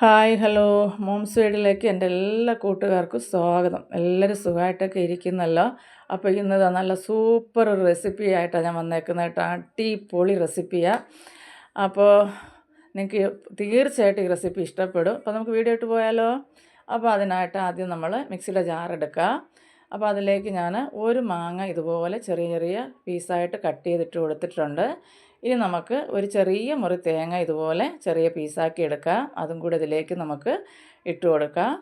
Hi hello. Moms വീഡിലേക്ക് എന്റെ എല്ലാ കൂട്ടുകാർക്കും സ്വാഗതം. എല്ലാവരും സുഖമായിട്ടൊക്കെ ഇരിക്കുന്നല്ലോ. അപ്പോൾ ഇന്ന് ദാ നല്ല സൂപ്പർ ഒരു റെസിപ്പി ആയിട്ടാണ് ഞാൻ വന്നേക്കുന്നത് കേട്ടോ. പൊളി റെസിപ്പിയാണ് അപ്പോൾ നിങ്ങൾക്ക് തീർച്ചയായിട്ടും ഈ റെസിപ്പി ഇഷ്ടപ്പെടും. അപ്പോൾ നമുക്ക് വീഡിയോ ഇട്ട് പോയാലോ? അപ്പോൾ അതിനായിട്ട് ആദ്യം നമ്മൾ മിക്സിയുടെ ജാറെടുക്കുക അപ്പോൾ അതിലേക്ക് ഞാൻ ഒരു മാങ്ങ ഇതുപോലെ ചെറിയ ചെറിയ പീസായിട്ട് കട്ട് ചെയ്തിട്ട് കൊടുത്തിട്ടുണ്ട്. ഇനി നമുക്ക് ഒരു ചെറിയ മുറി തേങ്ങ ഇതുപോലെ ചെറിയ പീസാക്കി എടുക്കാം. അതും കൂടി ഇതിലേക്ക് നമുക്ക് ഇട്ട് കൊടുക്കാം.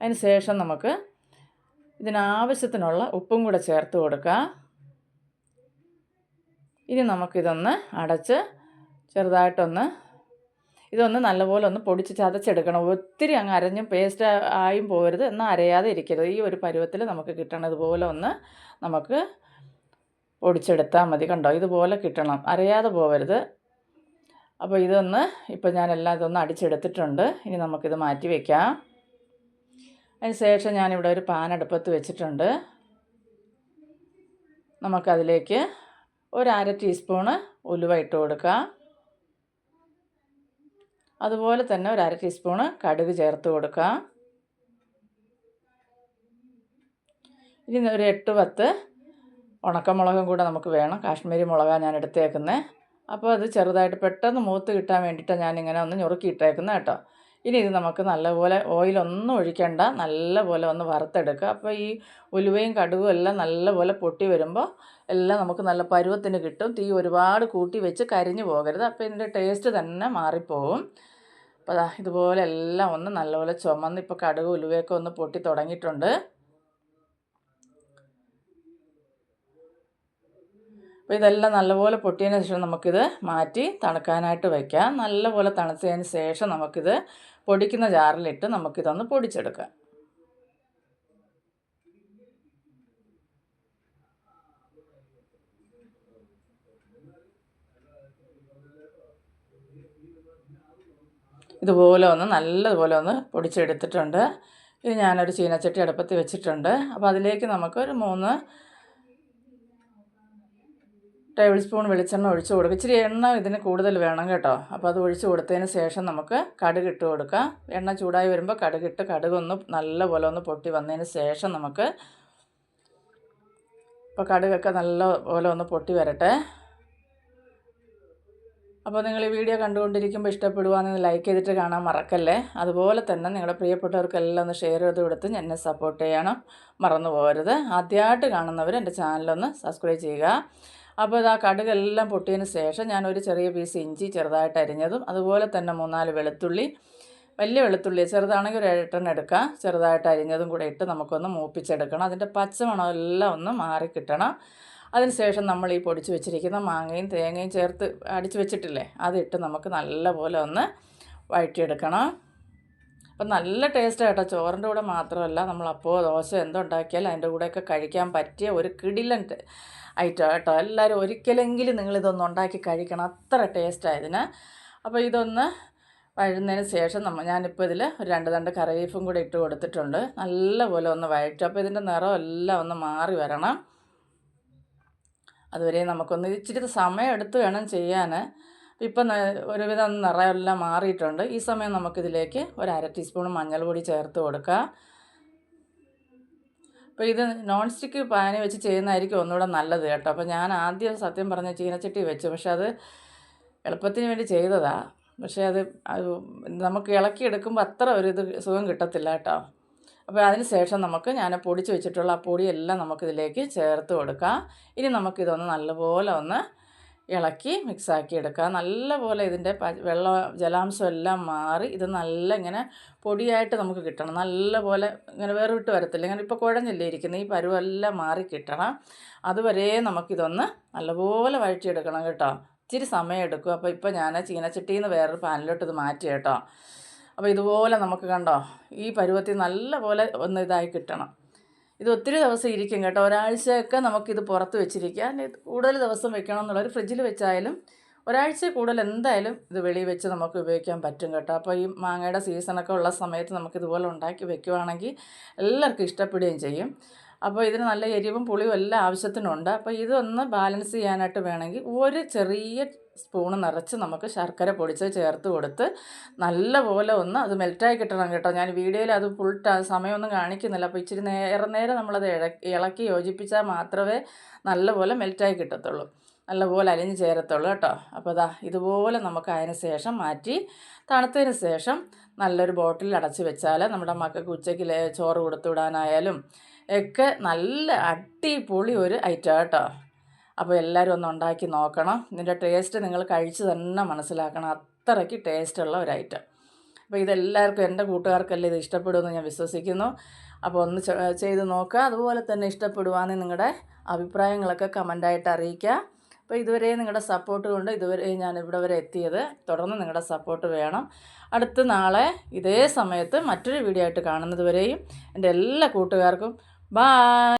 അതിന് ശേഷം നമുക്ക് ഇതിനാവശ്യത്തിനുള്ള ഉപ്പും കൂടെ ചേർത്ത് കൊടുക്കാം. ഇനി നമുക്കിതൊന്ന് അടച്ച് ചെറുതായിട്ടൊന്ന് ഇതൊന്ന് നല്ലപോലെ ഒന്ന് പൊടിച്ച് ചതച്ചെടുക്കണം. ഒത്തിരി അങ്ങ് അരഞ്ഞും പേസ്റ്റ് ആയും പോകരുത്. എന്നാൽ അരയാതെ ഇരിക്കരുത്. ഈ ഒരു പരുവത്തിൽ നമുക്ക് കിട്ടണതുപോലെ ഒന്ന് നമുക്ക് പൊടിച്ചെടുത്താൽ മതി കണ്ടോ? ഇതുപോലെ കിട്ടണം. അരയാതെ പോവരുത്. അപ്പോൾ ഇതൊന്ന് ഇപ്പോൾ ഞാനെല്ലാം ഇതൊന്ന് അടിച്ചെടുത്തിട്ടുണ്ട്. ഇനി നമുക്കിത് മാറ്റി വയ്ക്കാം അതിന് ശേഷം ഞാനിവിടെ ഒരു പാൻ അടുപ്പത്ത് വെച്ചിട്ടുണ്ട്. നമുക്കതിലേക്ക് ഒരു അര ടീസ്പൂണ് ഉലുവ ഇട്ട് കൊടുക്കാം. അതുപോലെ തന്നെ ഒരു അര ടീസ്പൂണ് കടുക് ചേർത്ത് കൊടുക്കാം. ഇനി ഒരു എട്ട് പത്ത് ഉണക്കമുളകും കൂടെ നമുക്ക് വേണം. കാശ്മീരി മുളകാണ് ഞാൻ എടുത്തേക്കുന്നത് അപ്പോൾ അത് ചെറുതായിട്ട് പെട്ടെന്ന് മൂത്ത് കിട്ടാൻ വേണ്ടിയിട്ടാണ് ഞാനിങ്ങനെ ഒന്ന് ഞുറുക്കിയിട്ടേക്കുന്നത് കേട്ടോ. ഇനി ഇത് നമുക്ക് നല്ലപോലെ ഓയിലൊന്നും ഒഴിക്കേണ്ട. നല്ലപോലെ ഒന്ന് വറുത്തെടുക്കുക. അപ്പോൾ ഈ ഉലുവയും കടുകും എല്ലാം നല്ലപോലെ പൊട്ടി വരുമ്പോൾ എല്ലാം നമുക്ക് നല്ല പരുവത്തിന് കിട്ടും. തീ ഒരുപാട് കൂട്ടി വെച്ച് കരിഞ്ഞു പോകരുത്. അപ്പോൾ ഇതിന്റെ ടേസ്റ്റ് തന്നെ മാറിപ്പോവും. അപ്പോൾ ഇതുപോലെ എല്ലാം ഒന്ന് നല്ലപോലെ ചുമന്ന് ഇപ്പോൾ കടുക് ഉലുവയൊക്കെ ഒന്ന് പൊട്ടി തുടങ്ങിയിട്ടുണ്ട്. അപ്പോൾ ഇതെല്ലാം നല്ലപോലെ പൊട്ടിയതിന് ശേഷം നമുക്കിത് മാറ്റി തണുക്കാനായിട്ട് വയ്ക്കാം നല്ലപോലെ തണുത്തതിന് ശേഷം നമുക്കിത് പൊടിക്കുന്ന ജാറിലിട്ട് നമുക്കിതൊന്ന് പൊടിച്ചെടുക്കാം. ഇതുപോലെ ഒന്ന് നല്ലതുപോലെ ഒന്ന് പൊടിച്ചെടുത്തിട്ടുണ്ട്. ഇത് ഞാനൊരു ചീനച്ചട്ടി അടുപ്പത്ത് വെച്ചിട്ടുണ്ട്. അപ്പോൾ അതിലേക്ക് നമുക്ക് ഒരു മൂന്ന് ടേബിൾ സ്പൂൺ വെളിച്ചെണ്ണ ഒഴിച്ച് കൊടുക്കുക. ഇച്ചിരി എണ്ണ ഇതിന് കൂടുതൽ വേണം കേട്ടോ. അപ്പോൾ അത് ഒഴിച്ച് കൊടുത്തതിന് ശേഷം നമുക്ക് കടുക് ഇട്ട് കൊടുക്കാം. എണ്ണ ചൂടായി വരുമ്പോൾ കടുകിട്ട് കടുകൊന്ന് നല്ലപോലെ ഒന്ന് പൊട്ടി വന്നതിന് ശേഷം നമുക്ക് ഇപ്പോൾ കടുകൊക്കെ നല്ല പോലെ ഒന്ന് പൊട്ടി വരട്ടെ. അപ്പോൾ നിങ്ങൾ ഈ വീഡിയോ കണ്ടുകൊണ്ടിരിക്കുമ്പോൾ ഇഷ്ടപ്പെടുവാണെന്ന് ലൈക്ക് ചെയ്തിട്ട് കാണാൻ മറക്കല്ലേ? അതുപോലെ തന്നെ നിങ്ങളുടെ പ്രിയപ്പെട്ടവർക്കെല്ലാം ഒന്ന് ഷെയർ ചെയ്ത് കൊടുത്ത് എന്നെ സപ്പോർട്ട് ചെയ്യണം. മറന്നു പോകരുത്. ആദ്യമായിട്ട് കാണുന്നവർ എന്റെ ചാനലൊന്ന് സബ്സ്ക്രൈബ് ചെയ്യുക. അപ്പോൾ ഇത് ആ കടുകെല്ലാം പൊട്ടിയതിന് ശേഷം ഞാനൊരു ചെറിയ പീസ് ഇഞ്ചി ചെറുതായിട്ട് അരിഞ്ഞതും അതുപോലെ തന്നെ മൂന്നാൽ വെളുത്തുള്ളി വലിയ വെളുത്തുള്ളി ചെറുതാണെങ്കിൽ ഒരു എട്ടെണ്ണം എടുക്കുക ചെറുതായിട്ട് അരിഞ്ഞതും കൂടെ ഇട്ട് നമുക്കൊന്ന് മൂപ്പിച്ചെടുക്കണം. അതിന്റെ പച്ചമണം എല്ലാം ഒന്ന് മാറി കിട്ടണം. അതിനുശേഷം നമ്മൾ ഈ പൊടിച്ച് വെച്ചിരിക്കുന്ന മാങ്ങയും തേങ്ങയും ചേർത്ത് അടിച്ച് വെച്ചിട്ടില്ലേ അതിട്ട് നമുക്ക് നല്ലപോലെ ഒന്ന് വഴറ്റിയെടുക്കണം. അപ്പം നല്ല ടേസ്റ്റ് കേട്ടോ. ചോറിന്റെ കൂടെ മാത്രമല്ല നമ്മൾ അപ്പോൾ ദോശ എന്തുണ്ടാക്കിയാലും അതിന്റെ കൂടെയൊക്കെ കഴിക്കാൻ പറ്റിയ ഒരു കിടിലൻ ഐറ്റം കേട്ടോ. എല്ലാവരും ഒരിക്കലെങ്കിലും നിങ്ങളിതൊന്ന് ഉണ്ടാക്കി കഴിക്കണം. അത്ര ടേസ്റ്റ് ഇതിന്. അപ്പോൾ ഇതൊന്ന് വഴുന്നതിന് ശേഷം നമ്മൾ ഞാനിപ്പോൾ ഇതിൽ ഒരു രണ്ട് രണ്ട് കറിവേപ്പും കൂടെ ഇട്ട് കൊടുത്തിട്ടുണ്ട്. നല്ലപോലെ ഒന്ന് വഴറ്റും. അപ്പോൾ ഇതിന്റെ നിറം എല്ലാം ഒന്ന് മാറി വരണം. അതുവരെ നമുക്കൊന്ന് ഇച്ചിരി സമയം എടുത്ത് വേണം ചെയ്യാൻ ഇപ്പം ഒരുവിധം നിറയെല്ലാം മാറിയിട്ടുണ്ട്. ഈ സമയം നമുക്കിതിലേക്ക് ഒരു അര ടീസ്പൂൺ മഞ്ഞൾപ്പൊടി ചേർത്ത് കൊടുക്കുക. അപ്പോൾ ഇത് നോൺ സ്റ്റിക്ക് പാനി വെച്ച് ചെയ്യുന്നതായിരിക്കും ഒന്നുകൂടെ നല്ലത് കേട്ടോ. അപ്പോൾ ഞാൻ ആദ്യം സത്യം പറഞ്ഞ ചീനച്ചട്ടി വെച്ചു. പക്ഷെ അത് എളുപ്പത്തിന് വേണ്ടി ചെയ്തതാണ് പക്ഷേ അത് നമുക്ക് ഇളക്കി എടുക്കുമ്പോൾ അത്ര ഒരു ഇത് സുഖം കിട്ടത്തില്ല കേട്ടോ. അപ്പോൾ അതിന് ശേഷം നമുക്ക് ഞാൻ പൊടിച്ച് വെച്ചിട്ടുള്ള ആ പൊടിയെല്ലാം നമുക്കിതിലേക്ക് ചേർത്ത് കൊടുക്കാം. ഇനി നമുക്കിതൊന്ന് നല്ലപോലെ ഒന്ന് ഇളക്കി മിക്സാക്കി എടുക്കുക നല്ലപോലെ ഇതിന്റെ വെള്ള ജലാംശം എല്ലാം മാറി ഇത് നല്ല ഇങ്ങനെ പൊടിയായിട്ട് നമുക്ക് കിട്ടണം. നല്ലപോലെ ഇങ്ങനെ വേറിട്ട് വരത്തില്ല. ഇങ്ങനെ ഇപ്പോൾ കുഴഞ്ഞില്ലേ ഇരിക്കുന്നത് ഈ പരുവെല്ലാം മാറി കിട്ടണം. അതുവരെ നമുക്കിതൊന്ന് നല്ലപോലെ വഴറ്റിയെടുക്കണം കേട്ടോ. ഇച്ചിരി സമയം എടുക്കും. അപ്പോൾ ഇപ്പോൾ ഞാൻ ചീനച്ചട്ടിയിൽ നിന്ന് വേറൊരു പാനിലോട്ട് ഇത് മാറ്റി കേട്ടോ. അപ്പോൾ ഇതുപോലെ നമുക്ക് കണ്ടോ ഈ പരുവത്തിൽ നല്ലപോലെ ഒന്ന് ഇതായി കിട്ടണം. ഇത് ഒത്തിരി ദിവസം ഇരിക്കും കേട്ടോ. ഒരാഴ്ചയൊക്കെ നമുക്കിത് പുറത്ത് വെച്ചിരിക്കാം കൂടുതൽ ദിവസം വെക്കണം എന്നുള്ളൊരു ഫ്രിഡ്ജിൽ വെച്ചായാലും ഒരാഴ്ച കൂടുതൽ എന്തായാലും ഇത് വെളിയിൽ വെച്ച് നമുക്ക് ഉപയോഗിക്കാൻ പറ്റും കേട്ടോ. അപ്പോൾ ഈ മാങ്ങയുടെ സീസണൊക്കെ ഉള്ള സമയത്ത് നമുക്ക് ഇതുപോലെ ഉണ്ടാക്കി വെക്കുവാണെങ്കിൽ എല്ലാവർക്കും ഇഷ്ടപ്പെടുകയും ചെയ്യും. അപ്പോൾ ഇതിന് നല്ല എരിവും പുളിയും എല്ലാം ആവശ്യത്തിനുണ്ട്. അപ്പോൾ ഇതൊന്ന് ബാലൻസ് ചെയ്യാനായിട്ട് വേണമെങ്കിൽ ഒരു ചെറിയ സ്പൂണ് നിറച്ച് നമുക്ക് ശർക്കര പൊടിച്ച് ചേർത്ത് കൊടുത്ത് നല്ലപോലെ ഒന്ന് അത് മെൽറ്റായി കിട്ടണം കേട്ടോ. ഞാൻ വീഡിയോയിൽ അത് ഫുൾ സമയമൊന്നും കാണിക്കുന്നില്ല. അപ്പോൾ ഇച്ചിരി നേരെ നേരെ നമ്മളത് ഇളക്കി യോജിപ്പിച്ചാൽ മാത്രമേ നല്ലപോലെ മെൽറ്റായി കിട്ടത്തുള്ളൂ. നല്ലപോലെ അലിഞ്ഞ് ചേരത്തുള്ളൂ കേട്ടോ. അപ്പോൾ ഇതാ ഇതുപോലെ നമുക്ക് അതിന് ശേഷം മാറ്റി തണുത്തതിന് ശേഷം നല്ലൊരു ബോട്ടിൽ അടച്ച് വെച്ചാൽ നമ്മുടെ മക്കൾക്ക് ഉച്ചയ്ക്ക് ചോറ് കൊടുത്തു വിടാനായാലും ഒക്കെ നല്ല അടിപൊളി ഒരു ഐറ്റം കേട്ടോ. അപ്പോൾ എല്ലാവരും ഒന്ന് ഉണ്ടാക്കി നോക്കണം. ഇതിന്റെ ടേസ്റ്റ് നിങ്ങൾ കഴിച്ച് തന്നെ മനസ്സിലാക്കണം. അത്രയ്ക്ക് ടേസ്റ്റുള്ള ഒരു ഐറ്റം അപ്പോൾ ഇതെല്ലാവർക്കും എന്റെ കൂട്ടുകാർക്കല്ലേ ഇത് ഇഷ്ടപ്പെടുമെന്ന് ഞാൻ വിശ്വസിക്കുന്നു. അപ്പോൾ ഒന്ന് ചെയ്ത് നോക്കുക. അതുപോലെ തന്നെ ഇഷ്ടപ്പെടുവാണെങ്കിൽ നിങ്ങളുടെ അഭിപ്രായങ്ങളൊക്കെ കമന്റായിട്ട് അറിയിക്കുക. അപ്പോൾ ഇതുവരെ നിങ്ങളുടെ സപ്പോർട്ട് കൊണ്ട് ഇതുവരെ ഞാൻ ഇവിടെ വരെ എത്തിയത്. തുടർന്ന് നിങ്ങളുടെ സപ്പോർട്ട് വേണം. അടുത്ത നാളെ ഇതേ സമയത്ത് മറ്റൊരു വീഡിയോ ആയിട്ട് കാണുന്നത് വരെയും എന്റെ എല്ലാ കൂട്ടുകാർക്കും. ബായ്